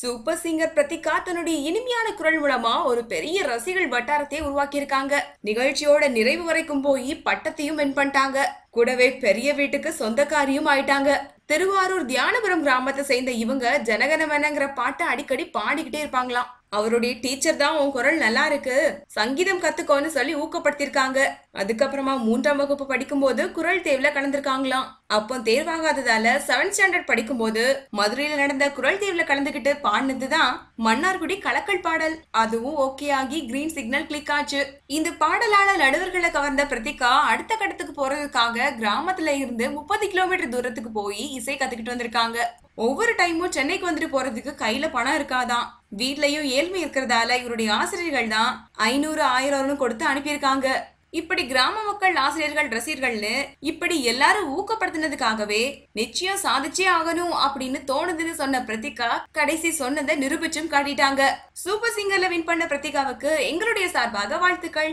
Super singer Prathika தன்னுடைய இனிமையான குரல் மூலமா ஒரு பெரிய ரசிகர்கள் வட்டாரத்தை உருவாக்கியிருக்காங்க. நிகழ்ச்சியோட நிறைவு வரைக்கும் போய் பட்டத்தையும் வின் பண்ணிட்டாங்க. கூடவே பெரிய வீட்டுக்கு சொந்தக்காரியும் ஆயிட்டாங்க. திருவாரூர் தியானபுரம் கிராமத்தை சேர்ந்த இவங்க ஜனகனமனங்கிற பாட்டை அடிக்கடி பாடிக்கிட்டே இருப்பாங்களாம். அவருடைய டீச்சர் தான் உன் குரல் நல்லா இருக்கு சங்கீதம் கத்துக்கோன்னு சொல்லி ஊக்கப்படுத்திருக்காங்க அதுக்கப்புறமா மூன்றாம் வகுப்பு படிக்கும்போது குரல் தேர்வுல கலந்துருக்காங்களாம். அப்போ தேர்வாகாததால செவன்த் ஸ்டாண்டர்ட் படிக்கும்போது மதுரையில நடந்த குரல் தேர்வுல கலந்துகிட்டு பாடினதுதான் மன்னார்குடி கலக்கல் பாடல். அதுவும் ஓகே ஆகி கிரீன் சிக்னல் கிளிக் ஆச்சு. இந்த பாடலால நடுவர்களை கவர்ந்த பிரதிகா அடுத்த கட்டத்துக்கு போறதுக்காக கிராமத்துல இருந்து முப்பது கிலோமீட்டர் தூரத்துக்கு போய் இசை கத்துக்கிட்டு வந்திருக்காங்க. ஒவ்வொரு டைமும் சென்னைக்கு வந்துட்டு போறதுக்கு கையில பணம் இருக்காதான். வீட்லயும் ஏழ்மை இருக்கிறதால இவருடைய ஆசிரியர்கள் தான் ஐநூறு ஆயிரம்னு கொடுத்து அனுப்பியிருக்காங்க. இப்படி கிராம மக்கள் ஆசிரியர்கள் ரசிகர்கள்னு இப்படி எல்லாரும் ஊக்கப்படுத்தினதுக்காகவே நிச்சயம் சாதிச்சே ஆகணும் அப்படின்னு தோணுதுன்னு சொன்ன பிரதிகா கடைசி சொன்னதை நிரூபிச்சும் காட்டிட்டாங்க. சூப்பர் சிங்கர்ல வின் பண்ண பிரதிகாவுக்கு எங்களுடைய சார்பாக வாழ்த்துக்கள்.